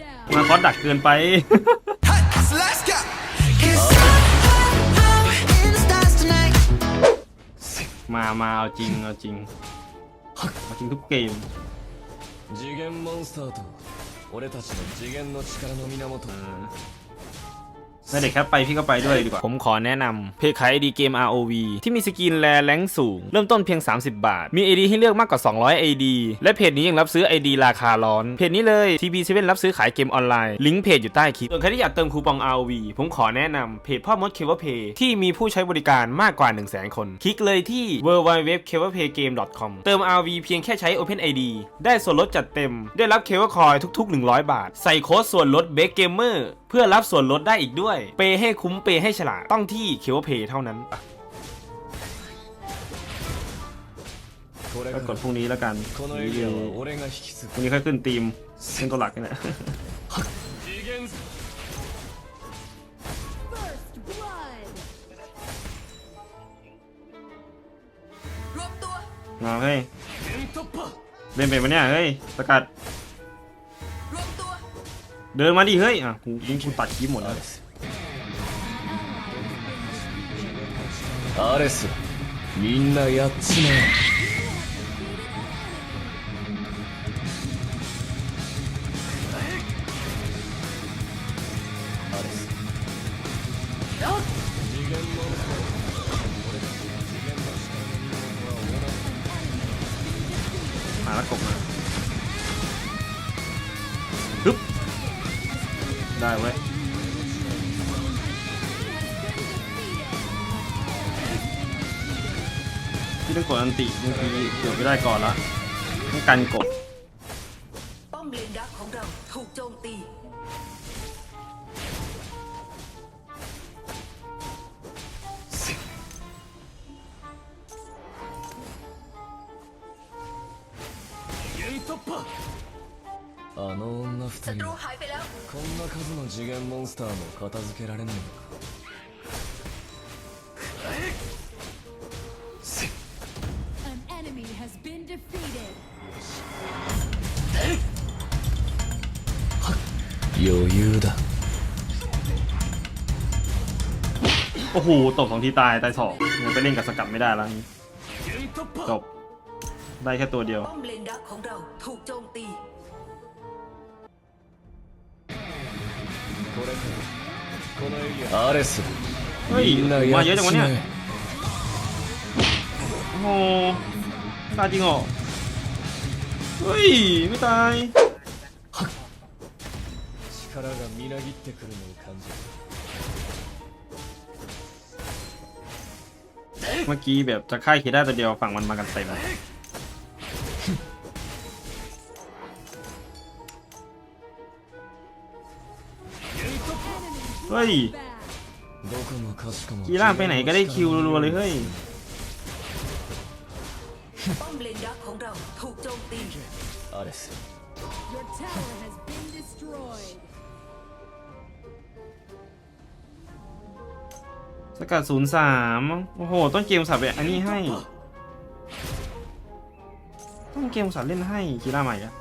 down. มาคอสดักเกินไป Let's go. Cause I'm in the stars tonight. มามาเอาจริงเอาจริงเอาจริงทุกเกม 次元モンスターと俺たちの次元の力の源 ถ้าเด็กแคปไปพี่ก็ไปด้วยดีกว่า ผมขอแนะนำเพจขาย ID เกม ROV ที่มีสกินแลแรงสูง เริ่มต้นเพียง 30 บาท มี ID ให้เลือกมากกว่า 200 ID และเพจนี้ยังรับซื้อ ID ราคาร้อน เพจนี้เลย TB7 รับซื้อขายเกมออนไลน์ ลิงก์เพจอยู่ใต้คลิปส่วนใครที่อยากเติมคูปอง ROV ผมขอแนะนำเพจพ่อมด c a v e r Pay ที่มีผู้ใช้บริการมากกว่า 1 0 0 0 0 0 คน คลิกเลยที่ www.caverpaygame.com เติม ROV เพียงแค่ใช้ OpenID ได้ส่วนลดจัดเต็ม ได้รับเคเวอร์คอยทุก ๆ 100 บาท ใส่โค้ดส่วนลด b บ k Gamer เพื่อรับส่วนลดได้อีกด้วย เปย์ให้คุ้มเปย์ให้ฉลาดต้องที่เคียวเพเท่านั้นก็กดพรุ่งนี้แล้วกันพรุ่งนี้นี้ค่อยขึ้นทีมเป็นตัวหลักนี่แหละมาเฮ้ยเล่นเป็นปะเนี่ยเฮ้ยสกัด เดินมาดิ เฮ้ย อ่ะกูยิงกูตัดคลิปหมดแล้ว アレスみんなやっちまえアレス次元モンスター俺たちの次元の力の源は同じ มาแล้วกบมา ได้เว้ยที่ต้องกดอันติเมื่อกี้เกือบไม่ได้ก่อนละต้องกันกดป้อมเลนดักของเราถูกโจมตี突破あの女二 ศั 人 ตรู は หายไปแล้ว こんな数の次元モンスターも片付けられないのか An enemy has been defeated. 余裕だ โอ้โห ตบสองทีตาย ตายสองยังไปเล่นกับสกัดไม่ได้แล้วนี่ 次元突 จ 破 บ ได้แค่ตัวเดียว ป้อมเลนดักของเราถูกโจมตี アアレス เฮ้ย みんな มา や เย っ อะจังวะ ち เนี่ ま ย え โอ้โหตายจริงเหรอ เฮ้ย ไม่ตาย 力がみなぎってくるのを感じる เมื่อกี้แบบจะค่ายเคได้ตัวเดียวฝั่งมันมากันเต็ม เฮ้ยกีล่างไปไหนก็ได้คิวรัวๆเลยเฮ้ยสกัดศูนย์สามโอ้โห ต้องเกมสับไปอันนี้ให้ ต้องเกมสับเล่นให้กีล่าใหม่อะ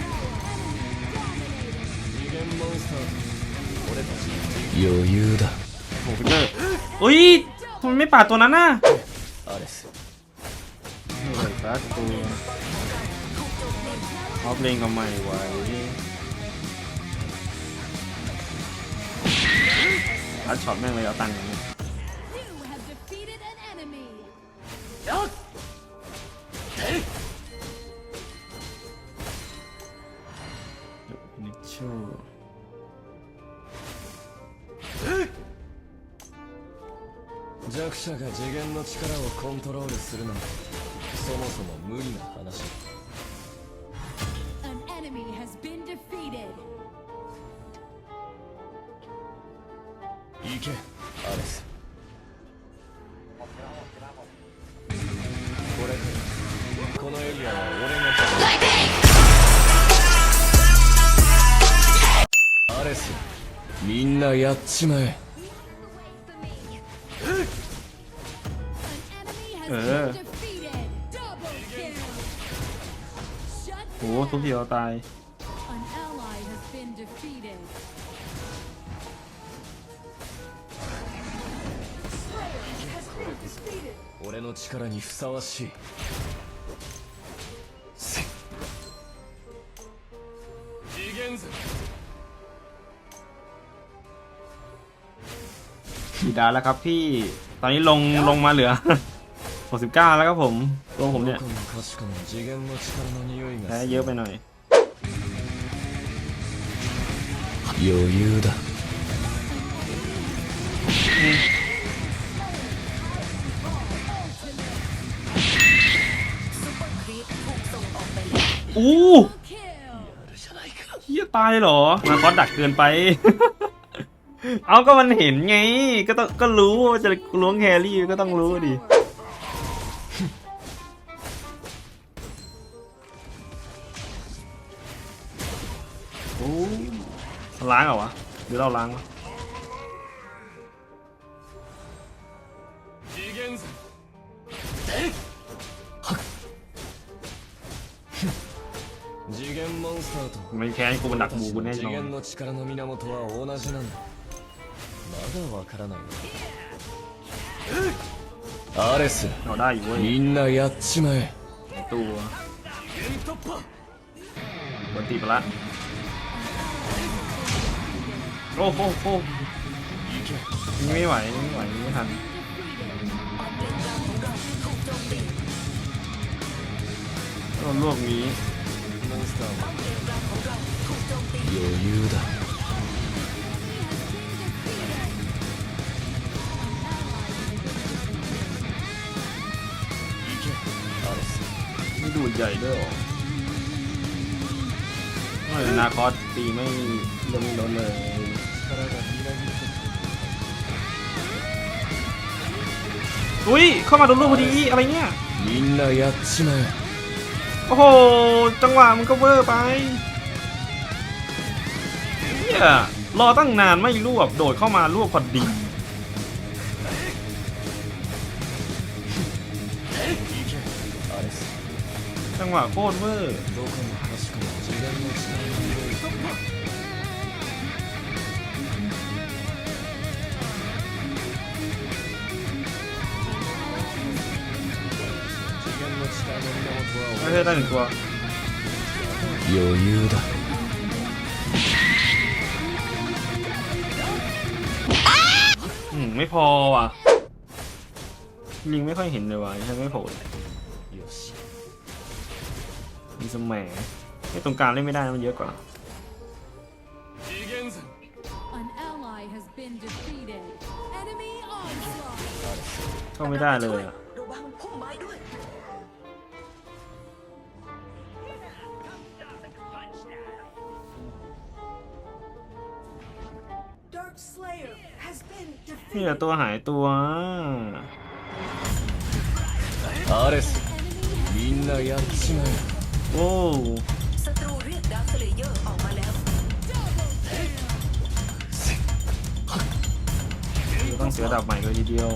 Your. 余裕だ โอ้โหฟิกเกอร์อุ้ยทำไมไม่ปาดตัวนั้นน่ะ アレス ไม่ไหวสักตัวออฟเลนก็ไม่ไหวรัดช็อตแม่งเลยเอาตังค์อย่างนี้ 者が次元の力をコントロールするなんてそもそも無理な話。An enemy has been defeated. 行けアレス。これこのエリアは俺がアレスみんなやっちまえ An enemy has Uh. been defeated. Double kill. Shut โหทุบทีเราตาย An ally has been defeated. 俺の力にふさわしいせ次元図 กี่ดาวแล้วครับพี่ ตอนนี้ลงลงมาเหลือ 69 แล้วครับผม ตัวผมเนี่ย どこもかしこも次元の力の匂い แพ้ がす เยอะ る ไปหน่อย 余裕だ ซุปเปอร์ครีปถูกส่งออกไปแล้ว อู้ Kill. เฮียตายเหรอ มาคอสดักเกินไป เอาก็มันเห็นไง ก็ต้องก็รู้ว่าจะล้วงแครี่ก็ต้องรู้ดิ ล้างเหรอวะ หรือเราล้างวะ 次元図次元モンスターと มันแค้นกูมันดักบู 私 กู の แน่ 次 นอน 元の力の源は同じなんだまだわからないのアレス เราได้อยู่เว้ย みんなやっちまえ ตัว 突破 บนตีไปละโ อ้โหโอ้โหนี่ไม่ไหวนี่ไม่ไหวนี่ไม่ทัน ออกเลนกลางของเราถูกโจมตีโดนรวบนี้ モンスターは เลนกลางของเราถูกโจมตี 余裕だ 行けアレス ไม่ดูดใหญ่ด้วยเหรอไม่นาคอสตีไม่ลดไม่ลดเลย อุ้ย เข้ามาโดนรวบพอดี อะไรเนี่ย みんなやっちまえ โอ้โห จังหวะมันก็เวอร์ไปเนี่ยรอตั้งนานไม่รวบ โดดเข้ามารวบพอดี 行けアレス จังหวะโคตรเวอร์ ไม่ 源 ใช่ は ได้หนึ่งตัว 余裕だ อืม ไม่พอว่ะ ลิงไม่ค่อยเห็นเลยว่ะยังไม่โผล่เลย よし มีสมัยไม่ตรงกลางเล่นไม่ได้นะมันเยอะกว่า 次元図 An ally has been defeated. Enemy onslaught. เข้าไม่ได้เลยอ่ะ นี่แต่ตัวหายตัวอาเรสมินนายักชิมโอ้เราต้องเสียดับใหม่เลยทีเดียว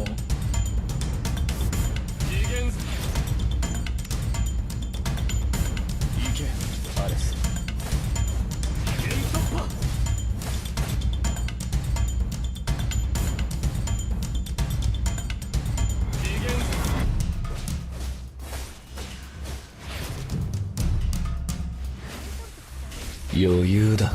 余裕だ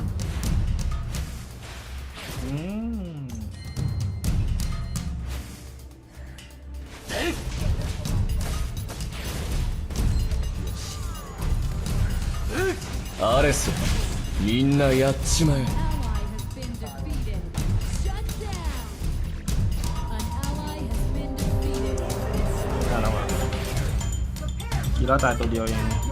アレスみんなやっちまえ Ally has been defeated. Shut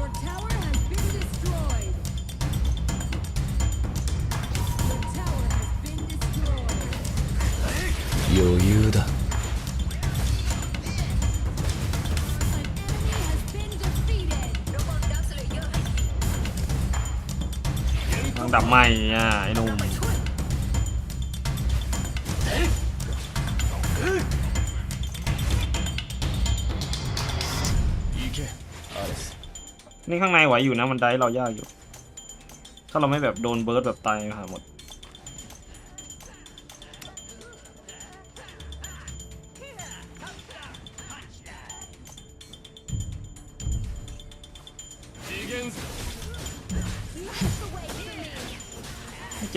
ให้ดี ทางดับใหม่อ่ะ ไอ้หนุ่ม ไปช่วย 行けアレス นี่ข้างในไหวอยู่นะมันได้เรายากอยู่ ถ้าเราไม่แบบโดนเบิร์ดแบบตายหาหมด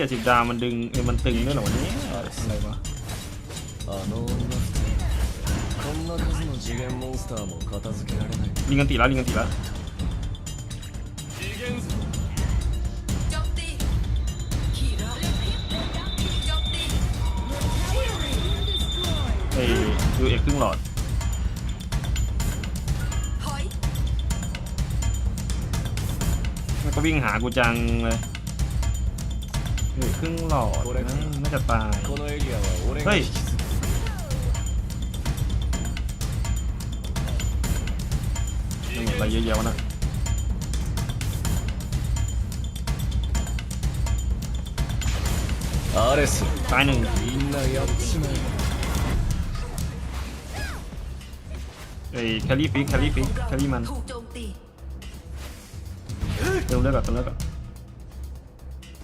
จ็ดสิบดาวมันดึงเอ้ยมันตึงด้วยเหรอวันนี้อะไรวะ あの女こんな数の次元モンスターも片付けられない ลิงกันตีแล้วลิงกันตีแล้ว โจมตีขี่ระโจมตี เอ้ยดูเอกครึ่งหลอด ถอย มันก็วิ่งหากูจังเลย อยครึ่งหลอดนะน่าจะตาย เฮ้ยนี่อะไรเยอะแยะนะอาร์เอสตายหนึ่งไอ้แคลรี่ฟิกแคลรี่ฟิกแคลรี่มันเติมเลือดก่อนเติมเลือดก่อน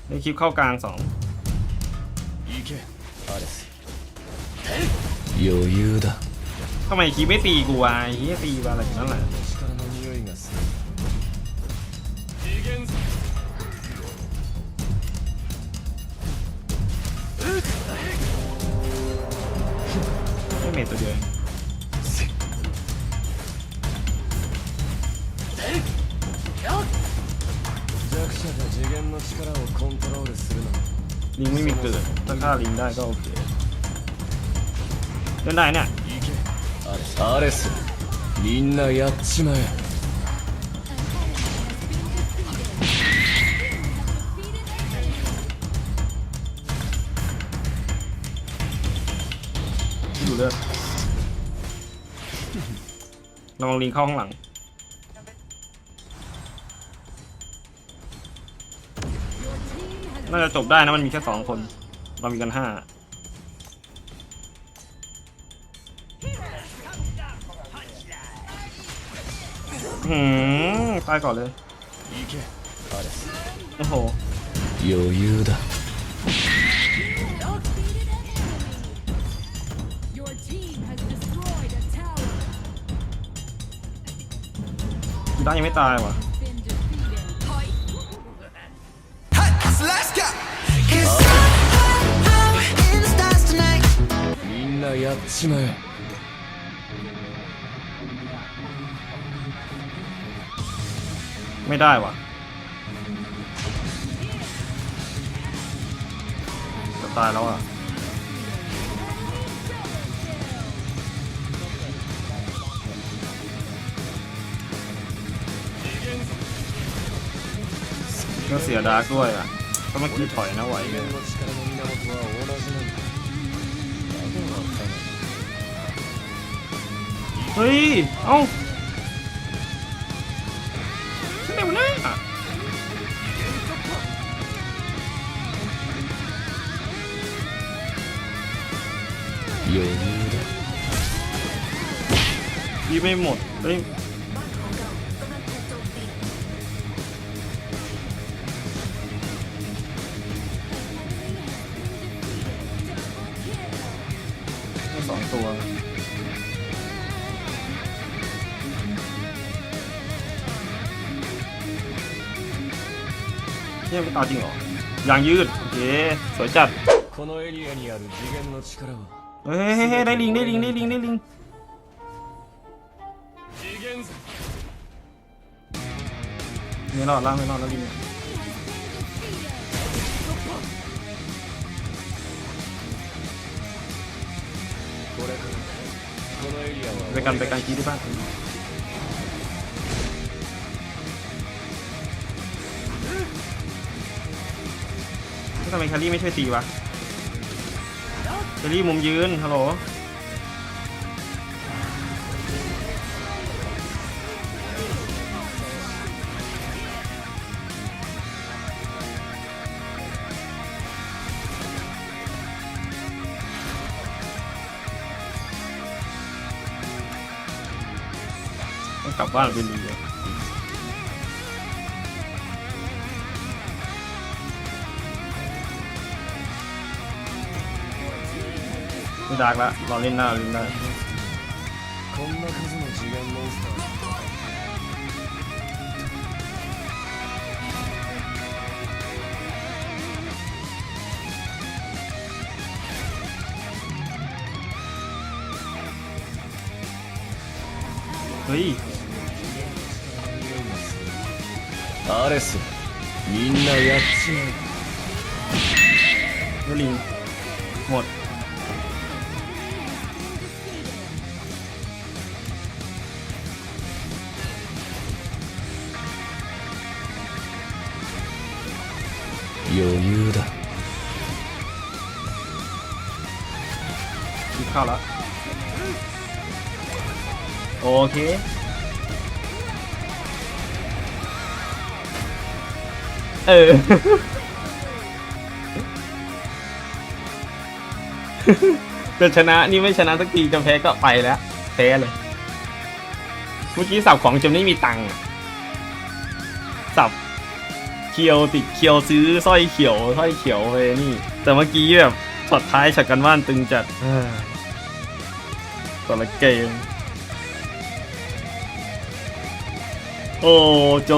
ได้คลิปเข้ากลางสองทำไมคลิปไม่ตีกูวะเฮียตีอะไรอย่างนั้นแหละไม่เมทตัวเดียว 次元の力をコントロールするなんて ลิงไม่มีเกิดถ้าฆ่าลิงได้ก็โอเคเล่นได้เนี่ย 行けアレスアレスみんなやっちまえ ดูเลือดลองลิงเข้าข้างหลัง น่าจะจบได้นะมันมีแค่สองคน เรามีกันห้าหืมตายก่อนเลย 行けアレス โอ้โห 余裕だ Your team has destroyed a tower. ได้ยังไม่ตายว่ะ なやっちまえ ไม่ได้ว่ะจะตายแล้วอ่ะ ก็เสียดาร์กด้วยอ่ะก็เมื่อกี้ถอยนะไหว 次 เลย เฮ้ย เอ้าเร็วนะเยอะยีไม่หมดเฮ้ย เนี่ยเป็นตาจริงเหรอยางยืด โอเคสวยจัดเฮ้ยได้ลิงได้ลิงได้ลิงได้ลิงไม่รอดล่างไม่รอดแล้วลิงไปกันไปกันกีได้บ้าง ทำไมแคลรี่ไม่ช่วยตีวะแคลรี่มุมยืน ฮัลโหล กลับบ้านไปดี ไม่ดาร์กละเราเล่นหน้าเล่นได้ こんな数の次元モンスター เฮ้ย アレスみんなやっちまう เวลิงห 余裕だ คิดเข้าแล้วโอเค เออ จะชนะนี่ไม่ชนะสักทีจะแพ้ก็ไปแล้วแพ้เลย เมื่อกี้สับของจนไม่มีตังค์อะสับเ คียวติดเคียวซื้อสร้อยเขียวสร้อยเขียวไปนี่ แต่เมื่อกี้แบบช็อตท้ายช็อตกันว่านตึงจัดเอ้ยแต่ละเกม โอ้โจ